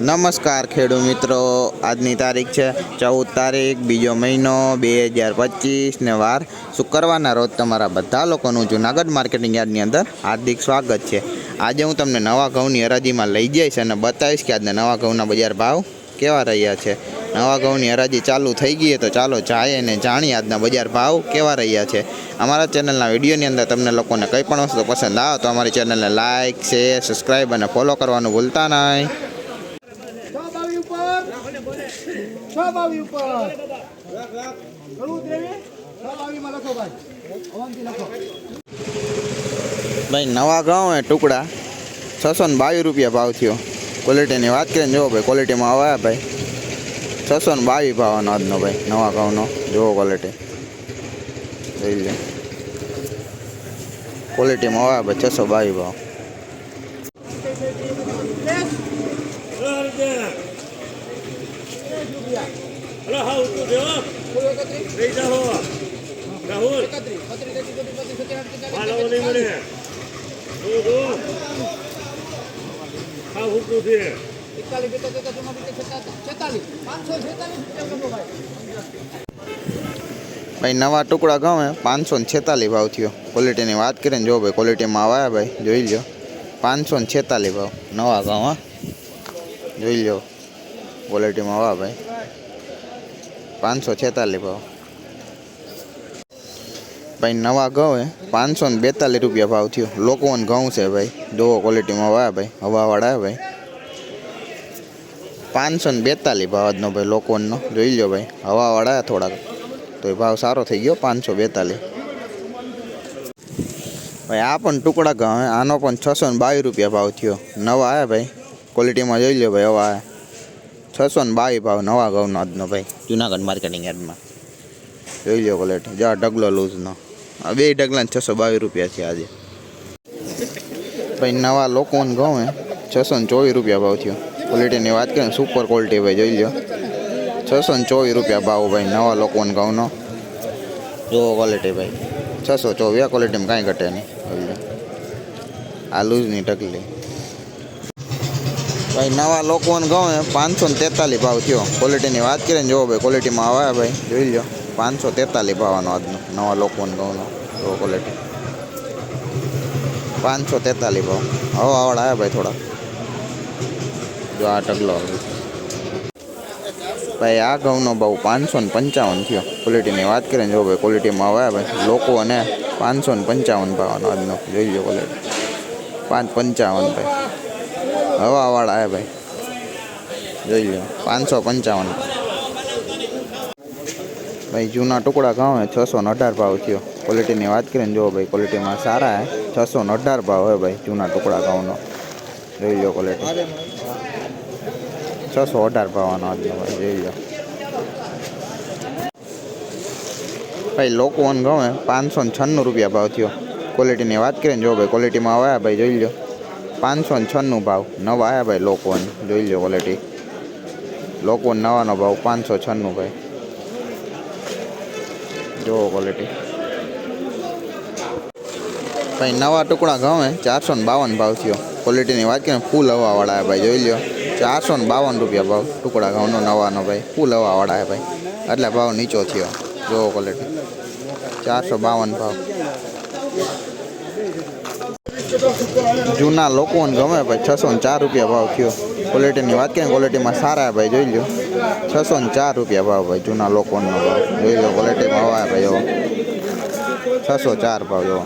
નમસ્કાર ખેડૂત મિત્રો, આજની તારીખ છે ચૌદ તારીખ, બીજો મહિનો બે હજાર પચીસ ને વાર શુક્રવારના રોજ તમારા બધા લોકોનું જુનાગઢ માર્કેટિંગ યાર્ડની અંદર હાર્દિક સ્વાગત છે. આજે હું તમને નવા ઘઉંની હરાજીમાં લઈ જઈશ અને બતાવીશ કે આજના નવા ઘઉંના બજાર ભાવ કેવા રહ્યા છે. નવા ઘઉંની હરાજી ચાલુ થઈ ગઈ તો ચાલો જાય અને જાણીએ આજના બજાર ભાવ કેવા રહ્યા છે. અમારા ચેનલના વિડીયોની અંદર તમને લોકોને કંઈ પણ વસ્તુ પસંદ આવે તો અમારી ચેનલને લાઇક શેર, સબસ્ક્રાઈબ અને ફોલો કરવાનું ભૂલતા નહીં. ઉપર. છ બાવી ઉપર. ભાઈ. નવા ઘઉં એ ટુકડા. છસો ને બાવીસ રૂપિયા ભાવ થયો. ક્વોલિટીની વાત કરીને જુઓ ભાઈ ક્વોલિટીમાં આવ્યા ભાઈ. છસો ને બાવીસ ભાવનો આજનો ભાઈ, નવા ઘઉંનો જુઓ ક્વોલિટી ક્વોલિટીમાં આવ્યા ભાઈ, છસો બાવીસ ભાવ. હલો હા ઉઠું છે હો લઈ જાઓ રાહુલ હાલો નહીં મળે જો જો હા ઉઠું છે એકતાલીસ બેતાલીસ તેતાલીસ ચુમ્માલીસ છેતાલીસ પાંચસો છેતાલીસ રૂપિયા લખો ભાઈ ભાઈ નવા ટુકડા ઘઉં એ પાંચસો ને છેતાલીસ ભાવ થયો ક્વોલિટીની વાત કરીને જો ભાઈ ક્વોલિટીમાં આવ્યા ભાઈ જોઈ લો પાંચસો ને છેતાલીસ ભાવ નવા ઘઉં હા જોઈ લો ક્વોલિટીમાં આવ્યા ભાઈ પાંચસો છેતાલીસ ભાવ ભાઈ નવા ઘઉં એ પાંચસો ને બેતાલીસ રૂપિયા ભાવ થયો લોકોને ઘઉં છે ભાઈ જોવો ક્વોલિટીમાં આવ્યા ભાઈ હવાવાળા ભાઈ પાંચસો ને બેતાલીસ ભાવ આજનો ભાઈ લોકોનો જોઈ લો ભાઈ હવાવાળા થોડાક તો એ ભાવ સારો થઈ ગયો પાંચસો બેતાલીસ ભાઈ આ પણ ટુકડા ઘઉં હે. આનો પણ છસો ને બાવીસ રૂપિયા ભાવ થયો નવા આવ્યા ભાઈ ક્વોલિટીમાં જોઈ લો ભાઈ હવા આયા છસો ને બાવીસ ભાવ નવા ઘઉંનો આજનો ભાઈ જુનાગઢ માર્કેટિંગ યાર્ડમાં જોઈ લો ક્વોલિટી જા ડગલો લૂઝનો આ બે ડગલા છસો બાવીસ રૂપિયા છે આજે ભાઈ નવા લોકોને ઘઉં હે છસો ને ચોવીસ રૂપિયા ભાવ થયો ક્વોલિટીની વાત કરીએ સુપર ક્વોલિટી ભાઈ જોઈ લો છસો ને ચોવીસ રૂપિયા ભાવ ભાઈ નવા લોકોને ઘઉંનો જુઓ ક્વોલિટી ભાઈ છસો ચોવીસ આ ક્વોલિટીમાં કાંઈ ઘટે નહીં જોઈ લો. આ લૂઝની ટકલી ભાઈ નવા લોકોને ઘઉં એ પાંચસો ને તેતાલીસ ભાવ થયો ક્વોલિટીની વાત કરીએ ને જુઓ ભાઈ ક્વોલિટીમાં આવ્યા ભાઈ જોઈ લો પાંચસો તેતાલીસ ભાવનો આજનો નવા લોકોને ઘઉંનો જુઓ ક્વોલિટી પાંચસો તેતાલીસ ભાવ હવાવાળા આવ્યા ભાઈ થોડા જો આ ટકલો ભાઈ આ ઘઉંનો ભાવ પાંચસો ને પંચાવન થયો ક્વોલિટીની વાત કરીએ ને જો ભાઈ ક્વોલિટીમાં આવ્યા ભાઈ લોકો અને પાંચસો ને પંચાવન ભાવનો આજનો જોઈ લો ક્વોલિટી પાંચ પંચાવન ભાઈ હવાવાળા આવ્યા ભાઈ. જોઈ લો પાંચસો પંચાવન. ભાઈ, જૂના ટુકડા ઘઉં હે છસો ને અઢાર ભાવ થયો. ક્વોલિટીની વાત કરીએ જુઓ ભાઈ ક્વોલિટીમાં સારા હે. છસો ને અઢાર ભાવ હે ભાઈ, જૂના ટુકડા ઘઉંનો જોઈ લો ક્વોલિટી છસો અઢાર ભાવનો આજનો ભાઈ, જોઈ લો ભાઈ લોકો ઓન ગમે, પાંચસો ને છન્નું રૂપિયા ભાવ થયો. ક્વોલિટીની વાત કરીએ ને જો ભાઈ ક્વોલિટીમાં આવ્યા ભાઈ, જોઈ લો પાંચસો ને છન્નું ભાવ. નવા આવ્યા ભાઈ લોકોન જોઈ લો ક્વોલિટી લોકો નવાનો ભાવ પાંચસો છન્નું ભાઈ. જુઓ ક્વોલિટી ભાઈ નવા ટુકડા ગમે ચારસો ને બાવન ભાવ થયો. ક્વોલિટીની વાત કરીએ ફૂલ હવાવાળા ભાઈ. જોઈ લો ચારસો ને બાવન રૂપિયા ભાવ ટુકડા ઘઉંનો નવાનો ભાઈ. ફૂલ હવાવાળા ભાઈ. એટલે ભાવ નીચો થયો. જુઓ ક્વોલિટી ચારસો બાવન ભાવ. જૂના લોકોને ગમે ભાઈ, છસો ને ચાર રૂપિયા ભાવ થયો. ક્વોલિટીની વાત કરીએ ક્વોલિટીમાં સારા ભાઈ, જોઈ લો છસો ને ચાર રૂપિયા ભાવ ભાઈ, જૂના લોકોનો ભાવ. જોઈ લો ક્વોલિટીમાં હવા ભાઈ એવો છસો ચાર ભાવ જો